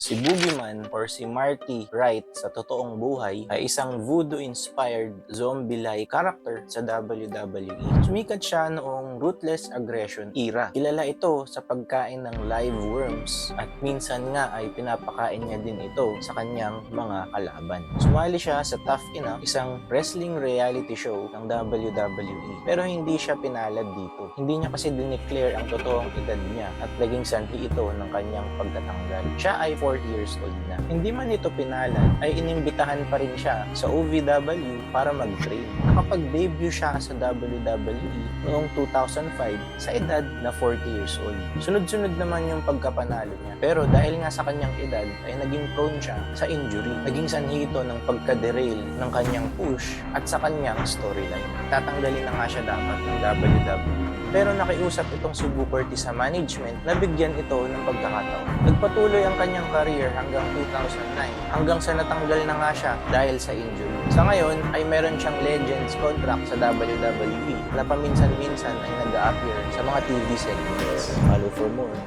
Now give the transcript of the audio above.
Si Boogeyman or si Marty Wright sa totoong buhay ay isang voodoo-inspired zombie-like character sa WWE. Sumikat siya noong Ruthless Aggression era. Kilala ito sa pagkain ng live worms at minsan nga ay pinapakain niya din ito sa kanyang mga kalaban. Sumali siya sa Tough Enough, isang wrestling reality show ng WWE. Pero hindi siya pinalad dito. Hindi niya kasi dineclare ang totoong edad niya at naging sanhi ito ng kanyang pagtatanggal. Siya ay 4 years old na. Hindi man ito pinalad, ay inimbitahan pa rin siya sa OVW para mag-train. Nakapag-debut siya sa WWE noong 2005 sa edad na 40 years old. Sunod-sunod naman yung pagkapanalo niya. Pero dahil nga sa kanyang edad, ay naging prone siya sa injury. Naging sanhi ito ng pagka-derail ng kanyang push at sa kanyang storyline. Tatanggalin na nga siya dapat ng WWE. Pero nakiusap itong si Booker T sa management na bigyan ito ng pagkakataon. Nagpatuloy ang kanyang career hanggang 2009 hanggang sa natanggal na nga siya dahil sa injury. Sa ngayon ay meron siyang Legends contract sa WWE na paminsan-minsan ay nag-a-appear sa mga TV segments. Follow for more.